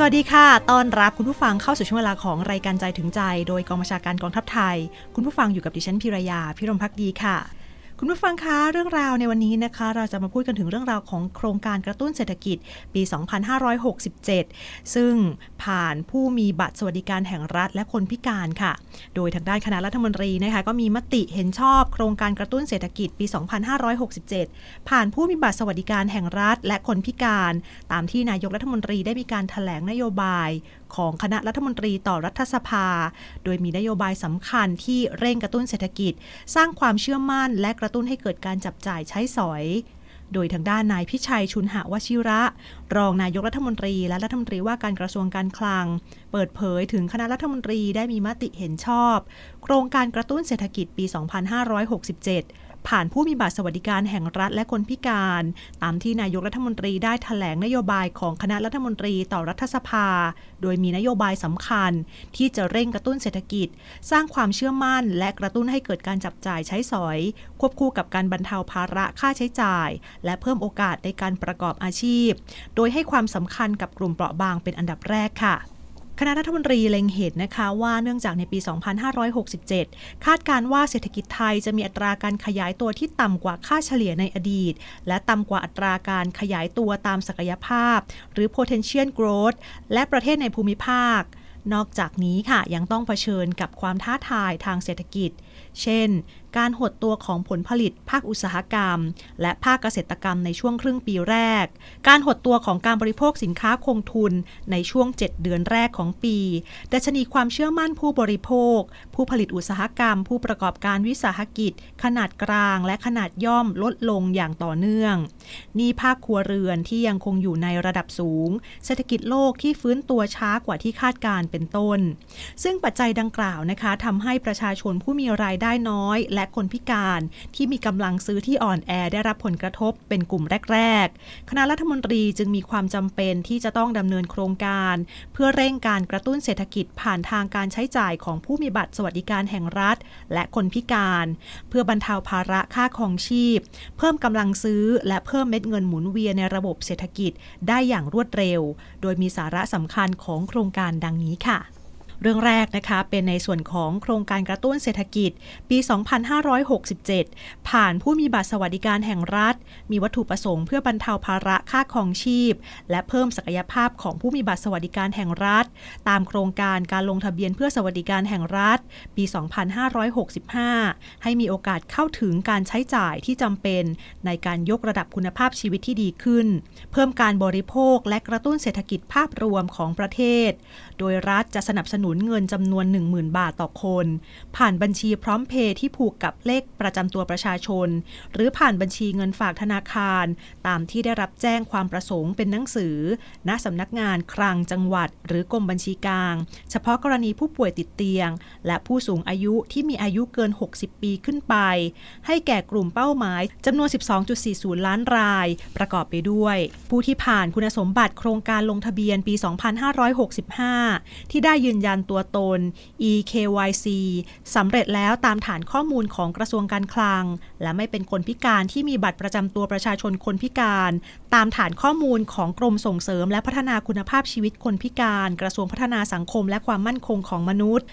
สวัสดีค่ะ ต้อนรับคุณผู้ฟังเข้าสู่ช่วงเวลาของรายการใจถึงใจ โดยกองบัญชาการกองทัพไทย คุณผู้ฟังอยู่กับดิฉันพิรยา พิรมพักดีค่ะ คุณผู้ฟังคะเรื่องราวในวันนี้นะคะ เราจะมาพูดกันถึงเรื่องราวของโครงการกระตุ้นเศรษฐกิจปี 2567 ซึ่งผ่านผู้มีบัตรสวัสดิการแห่งรัฐและคนพิการค่ะ โดยทางด้านคณะรัฐมนตรีนะคะก็มีมติเห็นชอบโครงการกระตุ้นเศรษฐกิจปี 2567 ผ่านผู้มีบัตรสวัสดิการแห่งรัฐและคนพิการ ตามที่นายกรัฐมนตรีได้มีการถแถลงนโยบาย ของคณะรัฐมนตรีต่อรัฐสภา โดยมีนโยบายสำคัญที่เร่งกระตุ้นเศรษฐกิจ สร้างความเชื่อมั่น และกระตุ้นให้เกิดการจับจ่ายใช้สอย โดยทางด้านนายพิชัยชุนหวชิระ รองนายกรัฐมนตรีและรัฐมนตรีว่าการกระทรวงการคลัง เปิดเผยถึงคณะรัฐมนตรีได้มีมติเห็นชอบ โครงการกระตุ้นเศรษฐกิจปี 2567 ผ่านผู้มีบัตรสวัสดิการแห่งรัฐและคนพิการ ตามที่นายกรัฐมนตรีได้ถแถลงนโยบายของคณะรัฐมนตรีต่อรัฐสภา โดยมีนโยบายสำคัญ ที่จะเร่งกระตุ้นเศรษฐกิจ สร้างความเชื่อมั่น และกระตุ้นให้เกิดการจับจ่ายใช้สอย ควบคู่กับการบรรเทาภาระค่าใช้จ่าย และเพิ่มโอกาสในการประกอบอาชีพ โดยให้ความสำคัญกับกลุ่มเปราะบางเป็นอันดับแรกค่ะ คณะรัฐมนตรีเล็งเห็นนะคะว่าเนื่องจากในปี 2567 คาดการว่าเศรษฐกิจไทยจะมีอัตราการขยายตัวที่ต่ำกว่าค่าเฉลี่ยในอดีต และต่ำกว่าอัตราการขยายตัวตามศักยภาพ หรือ potential growth และประเทศในภูมิภาค นอกจากนี้ค่ะยังต้องเผชิญกับความท้าทายทางเศรษฐกิจ เช่น การหดตัวของผลผลิตภาคอุตสาหกรรม และภาคเกษตรกรรมในช่วงครึ่งปีแรก การหดตัวของการบริโภคสินค้าคงทุนในช่วง 7 เดือนแรกของปีดัชนีความเชื่อมั่นผู้บริโภค ผู้ผลิตอุตสาหกรรม ผู้ประกอบการวิสาหกิจ ขนาดกลาง และขนาดย่อมลดลงอย่างต่อเนื่อง นี้ภาคครัวเรือนที่ยังคงอยู่ในระดับสูง เศรษฐกิจโลกที่ฟื้นตัวช้ากว่าที่คาดการเป็นต้น ซึ่งปัจจัยดังกล่าวนะคะทำให้ประชาชนผู้มีรายได้น้อยและคนพิการที่มีกำลังซื้อที่อ่อนแอได้รับผลกระทบเป็นกลุ่มแรก ๆ คณะรัฐมนตรีจึงมีความจำเป็นที่จะต้องดำเนินโครงการ เพื่อเร่งการกระตุ้นเศรษฐกิจผ่านทางการใช้จ่ายของผู้มีบัตรสวัสดิการแห่งรัฐ และคนพิการ เพื่อบรรเทาภาระค่าครองชีพ เพิ่มกำลังซื้อและเพิ่มเม็ดเงินหมุนเวียนในระบบเศรษฐกิจได้อย่างรวดเร็ว โดยมีสาระสำคัญของโครงการดังนี้ค่ะ เรื่องแรกนะคะเป็นในส่วนของโครงการกระตุ้นเศรษฐกิจปี 2567 ผ่านผู้มีบัตรสวัสดิการแห่งรัฐ มีวัตถุประสงค์เพื่อบรรเทาภาระค่าครองชีพ และเพิ่มศักยภาพของผู้มีบัตรสวัสดิการแห่งรัฐ ตามโครงการการลงทะเบียนเพื่อสวัสดิการแห่งรัฐ ปี 2565 ให้มีโอกาสเข้าถึงการใช้จ่ายที่จำเป็นในการยกระดับคุณภาพชีวิตที่ดีขึ้น เพิ่มการบริโภคและกระตุ้นเศรษฐกิจภาพรวมของประเทศ โดยรัฐจะสนับสนุนเงินจำนวน 10,000 บาทต่อคน ผ่านบัญชีพร้อมเพย์ที่ผูกกับเลขประจำตัวประชาชน หรือผ่านบัญชีเงินฝากธนาคาร ตามที่ได้รับแจ้งความประสงค์เป็นหนังสือ ณสำนักงานคลังจังหวัด หรือกรมบัญชีกลาง เฉพาะกรณีผู้ป่วยติดเตียง และผู้สูงอายุที่มีอายุเกิน 60 ปีขึ้นไป ให้แก่กลุ่มเป้าหมายจำนวน 12.40 ล้านราย ประกอบไปด้วย ผู้ที่ผ่านคุณสมบัติโครงการลงทะเบียนปี 2565 ที่ได้ยืนยันตัวตน eKYC สำเร็จแล้วตามฐานข้อมูลของกระทรวงการคลัง และไม่เป็นคนพิการที่มีบัตรประจำตัวประชาชนคนพิการ ตามฐานข้อมูลของกรมส่งเสริม และพัฒนาคุณภาพชีวิตคนพิการ กระทรวงพัฒนาสังคม และความมั่นคงของมนุษย์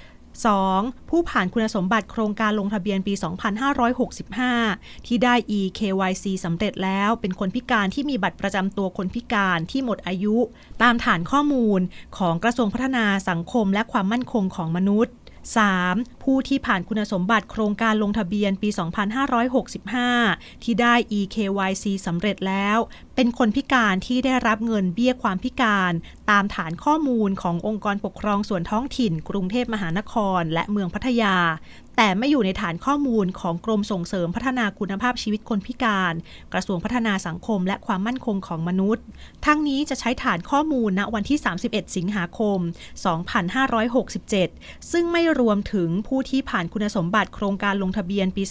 2. ผู้ผ่านคุณสมบัติโครงการลงทะเบียนปี 2565 ที่ได้ eKYC สำเร็จแล้วเป็นคนพิการที่มีบัตรประจำตัวคนพิการที่หมดอายุ ตามฐานข้อมูลของกระทรวงพัฒนาสังคมและความมั่นคงของมนุษย์ 3. ผู้ที่ผ่านคุณสมบัติโครงการลงทะเบียนปี 2565 ที่ได้ eKYC สำเร็จแล้ว เป็นคนพิการที่ได้รับเงินเบี้ยความพิการ ตามฐานข้อมูลขององค์กรปกครองส่วนท้องถิ่น กรุงเทพมหานคร และเมืองพัทยา แต่ไม่อยู่ในฐานข้อมูลของกรมส่งเสริมพัฒนาคุณภาพชีวิตคนพิการ กระทรวงพัฒนาสังคม และความมั่นคงของมนุษย์ ทั้งนี้จะใช้ฐานข้อมูลณวันที่ 31 สิงหาคม 2567 ซึ่งไม่รวมถึงผู้ที่ผ่านคุณสมบัติโครงการลงทะเบียนปี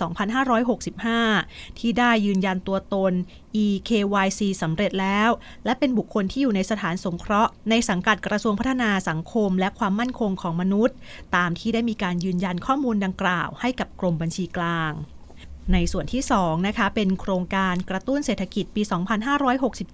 2565 ที่ได้ยืนยันตัวตน eKYC สำเร็จแล้ว และเป็นบุคคลที่อยู่ในสถานสงเคราะห์ ในสังกัดกระทรวงพัฒนาสังคม และความมั่นคงของมนุษย์ ตามที่ได้มีการยืนยันข้อมูลดังกล่าวให้กับกรมบัญชีกลาง ในส่วนที่2นะคะเป็นโครงการกระตุ้นเศรษฐกิจปี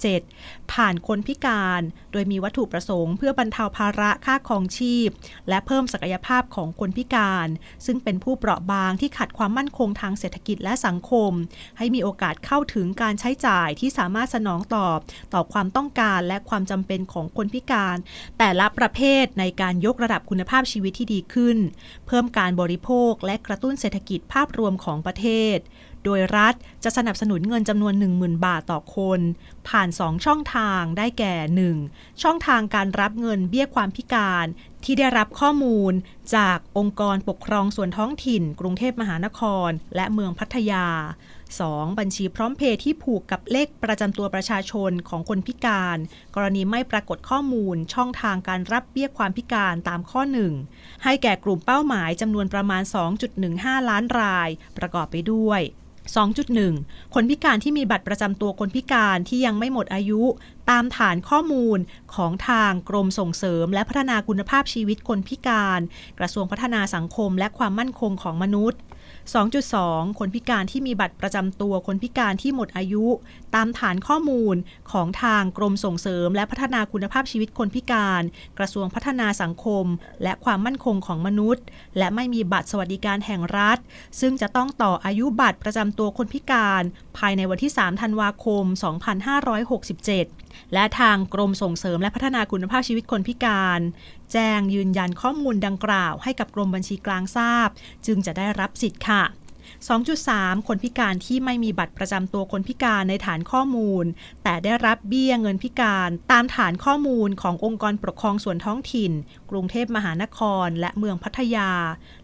2567 ผ่านคนพิการ โดยมีวัตถุประสงค์เพื่อบรรเทาภาระค่าครองชีพ และเพิ่มศักยภาพของคนพิการ ซึ่งเป็นผู้เปราะบางที่ขัดความมั่นคงทางเศรษฐกิจและสังคม ให้มีโอกาสเข้าถึงการใช้จ่ายที่สามารถสนองตอบ ต่อความต้องการและความจำเป็นของคนพิการ แต่ละประเภทในการยกระดับคุณภาพชีวิตที่ดีขึ้น เพิ่มการบริโภคและกระตุ้นเศรษฐกิจภาพรวมของประเทศศ โดยรัฐจะสนับสนุนเงินจำนวน 10,000 บาทต่อคน ผ่าน 2 ช่องทางได้แก่ 1. ช่องทางการรับเงินเบี้ยความพิการ ที่ได้รับข้อมูลจากองค์กรปกครองส่วนท้องถิ่น กรุงเทพมหานคร และเมืองพัทยา 2. บัญชีพร้อมเพย์ที่ผูกกับเลขประจำตัวประชาชนของคนพิการ กรณีไม่ปรากฏข้อมูลช่องทางการรับเบี้ยความพิการตามข้อ 1 ให้แก่กลุ่มเป้าหมายจำนวนประมาณ 2.15 ล้านราย ประกอบไปด้วย 2.1 คนพิการที่มีบัตรประจำตัวคนพิการที่ยังไม่หมดอายุ ตามฐานข้อมูลของทางกรมส่งเสริม และพัฒนาคุณภาพชีวิตคนพิการ กระทรวงพัฒนาสังคมและความมั่นคงของมนุษย์ 2.2 คนพิการที่มีบัตรประจำตัวคนพิการที่หมดอายุ ตามฐานข้อมูลของทางกรมส่งเสริม และพัฒนาคุณภาพชีวิตคนพิการ กระทรวงพัฒนาสังคม และความมั่นคงของมนุษย์ และไม่มีบัตรสวัสดิการแห่งรัฐ ซึ่งจะต้องต่ออายุบัตรประจำตัวคนพิการ ภายในวันที่ 3 ธันวาคม 2567และทางกรมส่งเสริมและพัฒนาคุณภาพชีวิตคนพิการ แจ้งยืนยันข้อมูลดังกล่าวให้กับกรมบัญชีกลางทราบ จึงจะได้รับสิทธิ์ค่ะ 2.3 คนพิการที่ไม่มีบัตรประจำตัวคนพิการในฐานข้อมูล แต่ได้รับเบี้ยเงินพิการ ตามฐานข้อมูลขององค์กรปกครองส่วนท้องถิ่น กรุงเทพมหานคร และเมืองพัทยา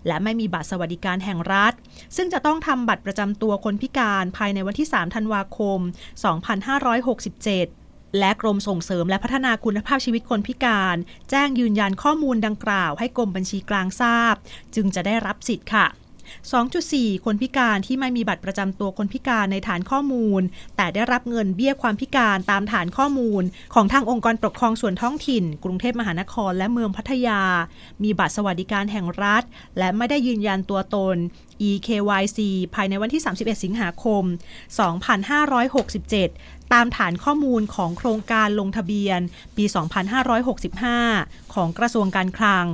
และไม่มีบัตรสวัสดิการแห่งรัฐ ซึ่งจะต้องทำบัตรประจำตัวคนพิการภายในวันที่ 3 ธันวาคม 2567 และกรมส่งเสริมและพัฒนาคุณภาพชีวิตคนพิการ แจ้งยืนยันข้อมูลดังกล่าวให้กรมบัญชีกลางทราบ จึงจะได้รับสิทธิ์ค่ะ 2.4 คนพิการที่ไม่มีบัตรประจำตัวคนพิการในฐานข้อมูล แต่ได้รับเงินเบี้ยความพิการตามฐานข้อมูล ของทางองค์กรปกครองส่วนท้องถิ่น กรุงเทพมหานครและเมืองพัทยา มีบัตรสวัสดิการแห่งรัฐ และไม่ได้ยืนยันตัวตน EKYC ภายในวันที่ 31 สิงหาคม 2567 ตามฐานข้อมูลของโครงการลงทะเบียน ปี 2565 ของกระทรวงการคลัง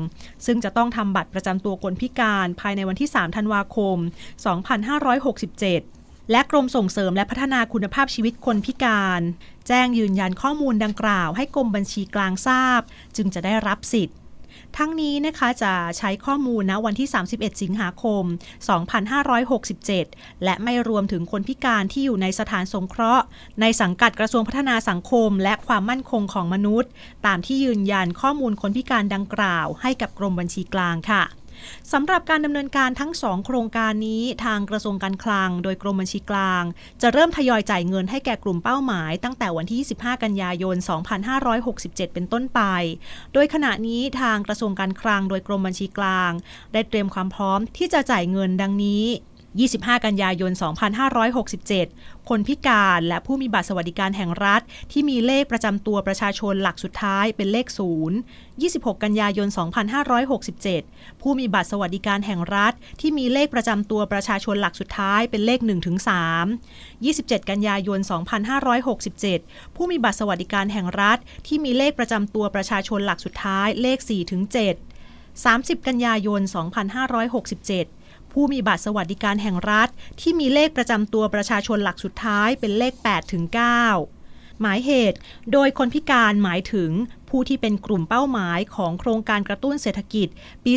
ซึ่งจะต้องทำบัตรประจำตัวคนพิการภายในวันที่ 3 ธันวาคม 2567และกรมส่งเสริมและพัฒนาคุณภาพชีวิตคนพิการ แจ้งยืนยันข้อมูลดังกล่าวให้กรมบัญชีกลางทราบ จึงจะได้รับสิทธิ์ ทั้งนี้นะคะจะใช้ข้อมูลณวันที่ 31 สิงหาคม 2567 และไม่รวมถึงคนพิการที่อยู่ในสถานสงเคราะห์ ในสังกัดกระทรวงพัฒนาสังคม และความมั่นคงของมนุษย์ ตามที่ยืนยันข้อมูลคนพิการดังกล่าว ให้กับกรมบัญชีกลางค่ะ สำหรับการดำเนินการทั้ง 2 โครงการนี้ทางกระทรวงการคลัง โดยกรมบัญชีกลาง จะเริ่มทยอยจ่ายเงินให้แก่กลุ่มเป้าหมาย ตั้งแต่วันที่ 25 กันยายน 2567 เป็นต้นไป โดยขณะนี้ทางกระทรวงการคลัง โดยกรมบัญชีกลาง ได้เตรียมความพร้อมที่จะจ่ายเงินดังนี้ 25 กันยายน 2567 คนพิการและผู้มีบัตรสวัสดิการแห่งรัฐ ที่มีเลขประจำตัวประชาชนหลักสุดท้ายเป็นเลข 0 26 กันยายน 2567 ผู้มีบัตรสวัสดิการแห่งรัฐ ที่มีเลขประจำตัวประชาชนหลักสุดท้ายเป็นเลข1-3 27 กันยายน 2567 ผู้มีบัตรสวัสดิการแห่งรัฐ ที่มีเลขประจำตัวประชาชนหลักสุดท้ายเลข4-7 30 กันยายน 2567 ผู้มีบัตรสวัสดิการแห่งรัฐ ที่มีเลขประจำตัวประชาชนหลักสุดท้ายเป็นเลข8ถึง9หมายเหตุ โดยคนพิการหมายถึงผู้ที่เป็นกลุ่มเป้าหมายของโครงการกระตุ้นเศรษฐกิจ ปี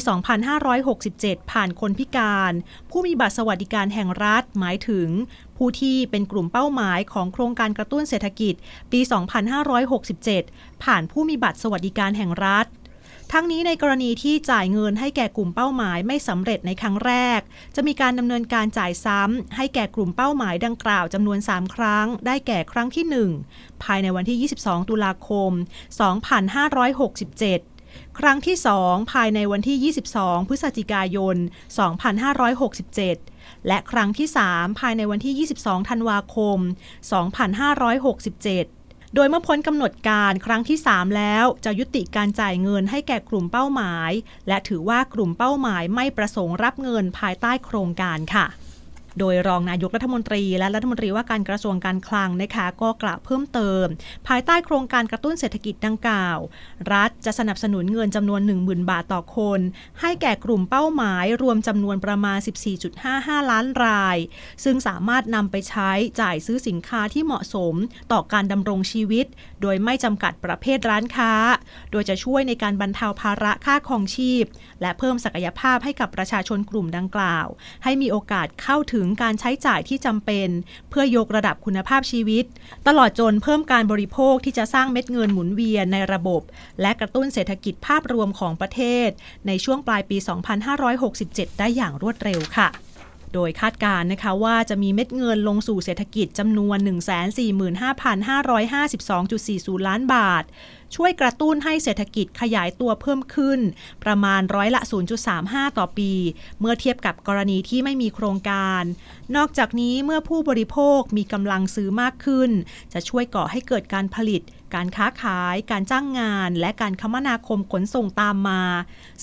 2567 ผ่านคนพิการ ผู้มีบัตรสวัสดิการแห่งรัฐหมายถึง ผู้ที่เป็นกลุ่มเป้าหมายของโครงการกระตุ้นเศรษฐกิจ ปี 2567 ผ่านผู้มีบัตรสวัสดิการแห่งรัฐ ทั้งนี้ในกรณีที่จ่ายเงินให้แก่กลุ่มเป้าหมายไม่สำเร็จในครั้งแรก จะมีการดำเนินการจ่ายซ้ำให้แก่กลุ่มเป้าหมายดังกล่าวจำนวน 3 ครั้ง ได้แก่ครั้งที่ 1 ภายในวันที่ 22 ตุลาคม 2567ครั้งที่ 2 ภายในวันที่ 22 พฤศจิกายน 2567 และครั้งที่ 3 ภายในวันที่ 22 ธันวาคม 2567 โดยเมื่อพ้นกำหนดการครั้งที่ 3 แล้วจะยุติการจ่ายเงินให้แก่กลุ่มเป้าหมาย และถือว่ากลุ่มเป้าหมายไม่ประสงค์รับเงินภายใต้โครงการค่ะ โดยรองนายกรัฐมนตรี และรัฐมนตรีว่าการกระทรวงการคลังนะคะก็กล่าวเพิ่มเติม ภายใต้โครงการกระตุ้นเศรษฐกิจดังกล่าว รัฐจะสนับสนุนเงินจำนวน 10,000 บาทต่อคน ให้แก่กลุ่มเป้าหมาย รวมจำนวนประมาณ 14.55 ล้านราย ซึ่งสามารถนำไปใช้จ่ายซื้อสินค้าที่เหมาะสมต่อการดำรงชีวิต โดยไม่จำกัดประเภทร้านค้า โดยจะช่วยในการบรรเทาภาระค่าครองชีพ และเพิ่มศักยภาพให้กับประชาชนกลุ่มดังกล่าว ให้มีโอกาสเข้าถึงการใช้จ่ายที่จำเป็น เพื่อยกระดับคุณภาพชีวิต ตลอดจนเพิ่มการบริโภคที่จะสร้างเม็ดเงินหมุนเวียนในระบบ และกระตุ้นเศรษฐกิจภาพรวมของประเทศ ในช่วงปลายปี 2567 ได้อย่างรวดเร็วค่ะ โดยคาดการณ์นะคะว่าจะมีเม็ดเงินลงสู่เศรษฐกิจจำนวน 145,552.40 ล้านบาท ช่วยกระตุ้นให้เศรษฐกิจขยายตัวเพิ่มขึ้น ประมาณร้อยละ 0.35 ต่อปี เมื่อเทียบกับกรณีที่ไม่มีโครงการ นอกจากนี้เมื่อผู้บริโภคมีกำลังซื้อมากขึ้น จะช่วยก่อให้เกิดการผลิตการค้าขาย การจ้างงาน และการคมนาคมขนส่งตามมา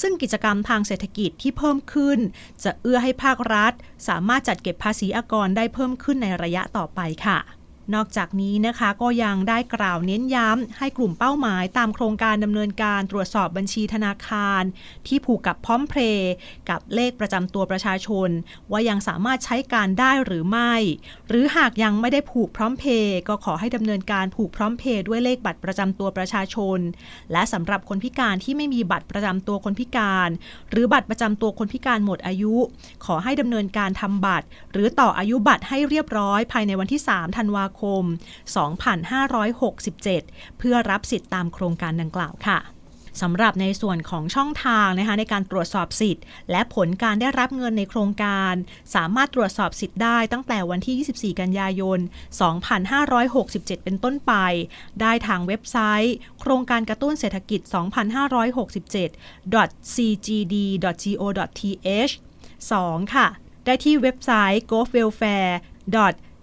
ซึ่งกิจกรรมทางเศรษฐกิจที่เพิ่มขึ้น จะเอื้อให้ภาครัฐ สามารถจัดเก็บภาษีอากรได้เพิ่มขึ้นในระยะต่อไปค่ะ นอกจากนี้นะคะก็ยังได้กล่าวเน้นย้ำให้กลุ่มเป้าหมายตามโครงการดำเนินการตรวจสอบบัญชีธนาคาร ที่ผูกกับพร้อมเพรย์กับเลขประจำตัวประชาชน ว่ายังสามารถใช้การได้หรือไม่ หรือหากยังไม่ได้ผูกพร้อมเพย์ก็ขอให้ดำเนินการผูกพร้อมเพย์ด้วยเลขบัตรประจำตัวประชาชน และสำหรับคนพิการที่ไม่มีบัตรประจำตัวคนพิการ หรือบัตรประจำตัวคนพิการหมดอายุ ขอให้ดำเนินการทำบัตร หรือต่ออายุบัตรให้เรียบร้อยภายในวันที่ 3 ธันวาคม2567 เพื่อรับสิทธิ์ตามโครงการดังกล่าวค่ะสำหรับในส่วนของช่องทางนะคะในการตรวจสอบสิทธิ์ และผลการได้รับเงินในโครงการ สามารถตรวจสอบสิทธิ์ได้ตั้งแต่วันที่ 24 กันยายน 2567 เป็นต้นไป ได้ทางเว็บไซต์ โครงการกระตุ้นเศรษฐกิจ 2567.cgd.go.th 2 ค่ะ ได้ที่เว็บไซต์ govwelfare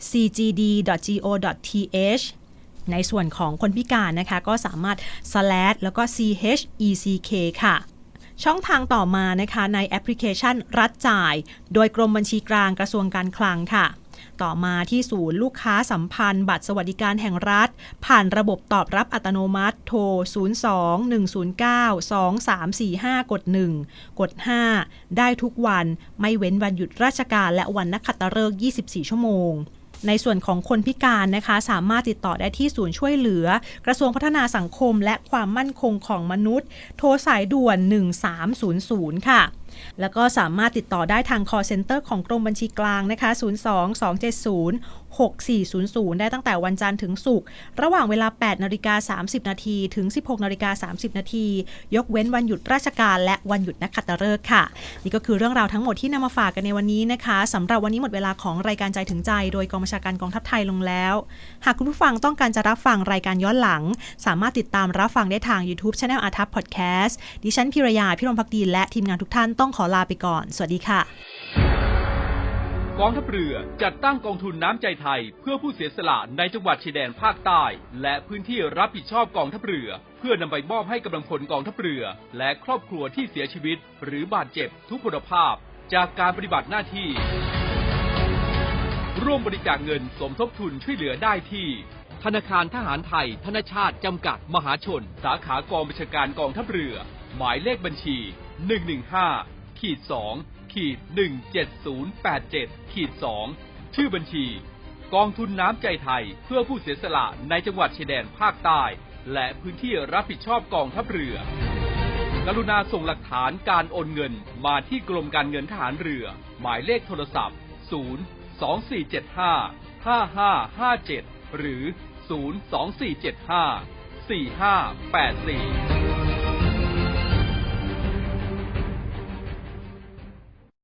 cgd.go.th ในส่วนของคนพิการนะคะ ก็สามารถ slash แล้วก็ check ค่ะช่องทางต่อมานะคะในแอปพลิเคชันรัฐจ่าย โดยกรมบัญชีกลางกระทรวงการคลังค่ะ ต่อมาที่ศูนย์ลูกค้าสัมพันธ์ บัตรสวัสดิการแห่งรัฐ ผ่านระบบตอบรับอัตโนมัติ โทร 02-109-2345 กด 1 กด 5 ได้ทุกวันไม่เว้นวันหยุดราชการและวันนักขัตฤกษ์24 ชั่วโมง ในส่วนของคนพิการนะคะ สามารถติดต่อได้ที่ศูนย์ช่วยเหลือ กระทรวงพัฒนาสังคมและความมั่นคงของมนุษย์ โทรสายด่วน 1300 ค่ะแล้วก็สามารถติดต่อได้ทาง call center ของกรมบัญชีกลางนะคะ 02 270 6400 ได้ตั้งแต่วันจันทร์ถึงศุกร์ระหว่างเวลา 8นาฬิกา30 นาทีถึง 16นาฬิกา30 นาที ยกเว้นวันหยุดราชการและวันหยุดนักขัตฤกษ์ค่ะ นี่ก็คือเรื่องราวทั้งหมดที่นำมาฝากกันในวันนี้นะคะสำหรับวันนี้หมดเวลาของรายการใจถึงใจ โดยกองบัญชาการกองทัพไทยลงแล้ว หากคุณผู้ฟังต้องการจะรับฟังรายการย้อนหลัง สามารถติดตามรับฟังได้ทาง YouTube Channel อาทัพพอดแคสต์ดิฉันพิรยาพิรมพักดีและทีมงานทุกท่านต้องขอลาไปก่อน สวัสดีค่ะ กองทัพเรือจัดตั้งกองทุนน้ำใจไทย เพื่อผู้เสียสละในจังหวัดชายแดนภาคใต้ และพื้นที่รับผิดชอบกองทัพเรือ เพื่อนำไปมอบให้กำลังพลกองทัพเรือ และครอบครัวที่เสียชีวิต หรือบาดเจ็บทุกพลภาพ จากการปฏิบัติหน้าที่ ร่วมบริจาคเงินสมทบทุนช่วยเหลือได้ที่ธนาคารทหารไทย ธนชาติ จำกัด มหาชน สาขากองบัญชาการกองทัพเรือ หมายเลขบัญชี 115ขีด2ขีด17087ขีด2ชื่อบัญชี กองทุนน้ำใจไทยเพื่อผู้เสียสละในจังหวัดชายแดนภาคใต้ และพื้นที่รับผิดชอบกองทัพเรือ กรุณาส่งหลักฐานการโอนเงินมาที่กรมการเงินทหารเรือ หมายเลขโทรศัพท์ 0 2475 5557 หรือ 0 2475 4584